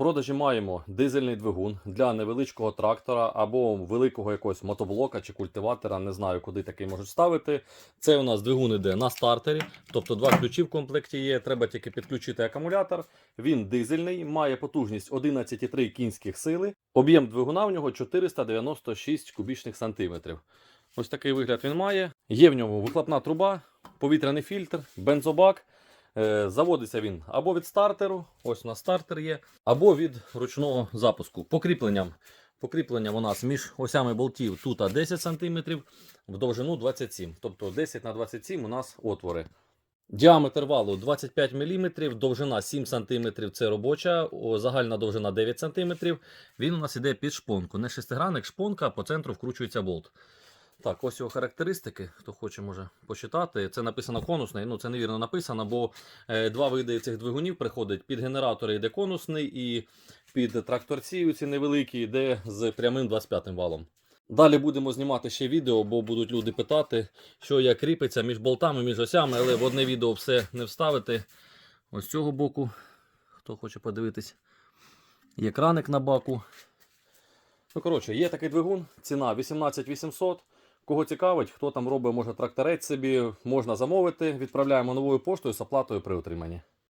продажі маємо дизельний двигун для невеличкого трактора або великого якогось мотоблока чи культиватора. Не знаю, куди такий можуть ставити. Це у нас двигун іде на стартері, тобто два ключі в комплекті є. Треба тільки підключити акумулятор. Він дизельний, має потужність 11,3 кінських сили. Об'єм двигуна в нього 496 кубічних сантиметрів. Ось такий вигляд він має. Є в ньому вихлопна труба, повітряний фільтр, бензобак. Е, Заводиться він або від стартеру, ось у нас стартер є, або від ручного запуску. Покріпленням. Покріпленням у нас між осями болтів тут 10 см, в довжину 27 Тобто 10 на 27 у нас отвори. Діаметр валу 25 мм, довжина 7 см це робоча, загальна довжина 9 см. Він у нас іде під шпонку. Не шестигранник, шпонка, по центру вкручується болт. Так, ось його характеристики. Хто хоче, може почитати. Це написано конусний. Ну, це невірно написано, бо е, два види цих двигунів приходять. Під генератори йде конусний, і під тракторці ці невеликі йде з прямим 25 валом. Далі будемо знімати ще відео, бо будуть люди питати, що як кріпиться між болтами, між осями, але в одне відео все не вставити. Ось з цього боку, хто хоче подивитись, є краник на баку. Ну, коротше, є такий двигун, ціна 18 800. Кого цікавить, хто там робить, може тракторець собі, можна замовити. Відправляємо новою поштою з оплатою при отриманні.